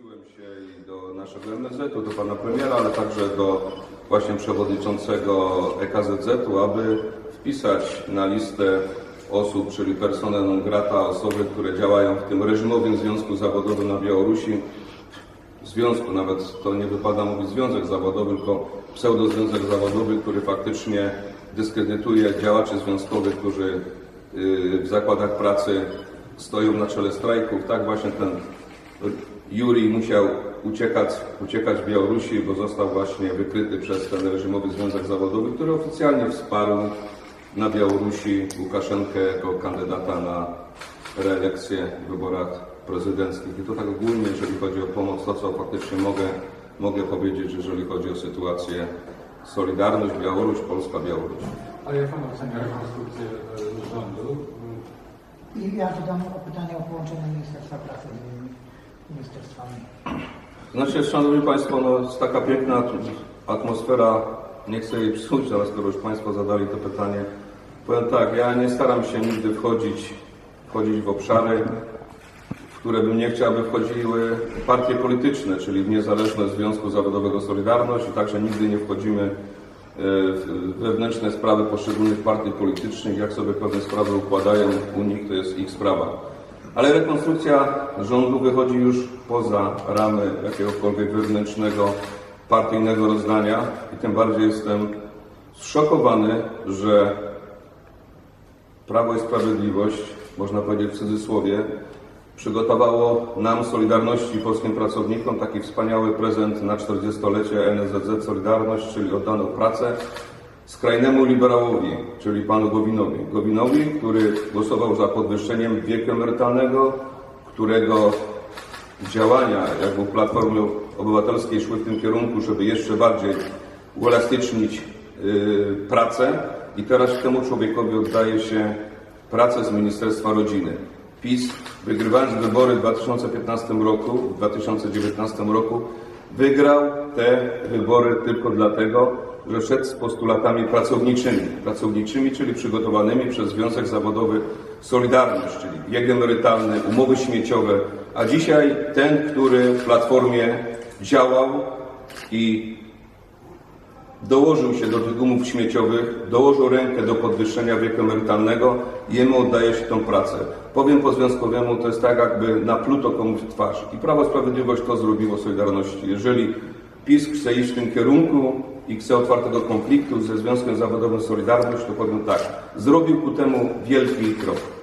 Zwróciłem się i do naszego MSZ-u, do pana premiera, ale także do właśnie przewodniczącego EKZZ-u, aby wpisać na listę osób, czyli persona non grata, osoby, które działają w tym reżimowym związku zawodowym na Białorusi. Związku, nawet to nie wypada mówić związek zawodowy, tylko pseudozwiązek zawodowy, który faktycznie dyskredytuje działaczy związkowych, którzy yy, w zakładach pracy stoją na czele strajków. Tak właśnie ten Juri musiał uciekać, uciekać w Białorusi, bo został właśnie wykryty przez ten reżimowy związek zawodowy, który oficjalnie wsparł na Białorusi Łukaszenkę jako kandydata na reelekcję w wyborach prezydenckich. I to tak ogólnie, jeżeli chodzi o pomoc, to co faktycznie mogę, mogę powiedzieć, jeżeli chodzi o sytuację Solidarność, Białoruś, Polska, Białoruś. Ale jak Pan ocenia rekonstrukcję e, rządu? I ja zadam pytanie o połączenie Ministerstwa Pracy ministerstwami. Znaczy, Szanowni Państwo, no, jest taka piękna atmosfera, nie chcę jej psuć, ale skoro już Państwo zadali to pytanie, powiem tak, ja nie staram się nigdy wchodzić, wchodzić w obszary, w które bym nie chciał, aby wchodziły partie polityczne, czyli w niezależne Związku Zawodowego Solidarność i także nigdy nie wchodzimy e, wewnętrzne sprawy poszczególnych partii politycznych, jak sobie pewne sprawy układają u nich, to jest ich sprawa. Ale rekonstrukcja rządu wychodzi już poza ramy jakiegokolwiek wewnętrznego, partyjnego rozdania. I tym bardziej jestem zszokowany, że Prawo i Sprawiedliwość, można powiedzieć w cudzysłowie, przygotowało nam, Solidarności polskim pracownikom taki wspaniały prezent na 40-lecie NSZZ Solidarność, czyli oddaną pracę skrajnemu liberałowi, czyli panu Gowinowi. Gowinowi, który głosował za podwyższeniem wieku emerytalnego, którego działania, jak w Platformie Obywatelskiej szły w tym kierunku, żeby jeszcze bardziej uelastycznić yy, pracę i teraz temu człowiekowi oddaje się pracę z Ministerstwa Rodziny. PiS, wygrywając wybory w 2015 roku, w 2019 roku, wygrał te wybory tylko dlatego, że szedł z postulatami pracowniczymi, pracowniczymi, czyli przygotowanymi przez Związek Zawodowy Solidarność, czyli bieg emerytalny, umowy śmieciowe, a dzisiaj ten, który w Platformie działał i dołożył się do tych umów śmieciowych, dołożył rękę do podwyższenia wieku emerytalnego, jemu oddaje się tą pracę. Powiem po związkowemu, to jest tak jakby napluto komuś w twarz. I Prawo Sprawiedliwość to zrobiło Solidarności. Jeżeli PiS chce iść w tym kierunku i chce otwartego konfliktu ze Związkiem Zawodowym Solidarność, to powiem tak, zrobił ku temu wielki krok.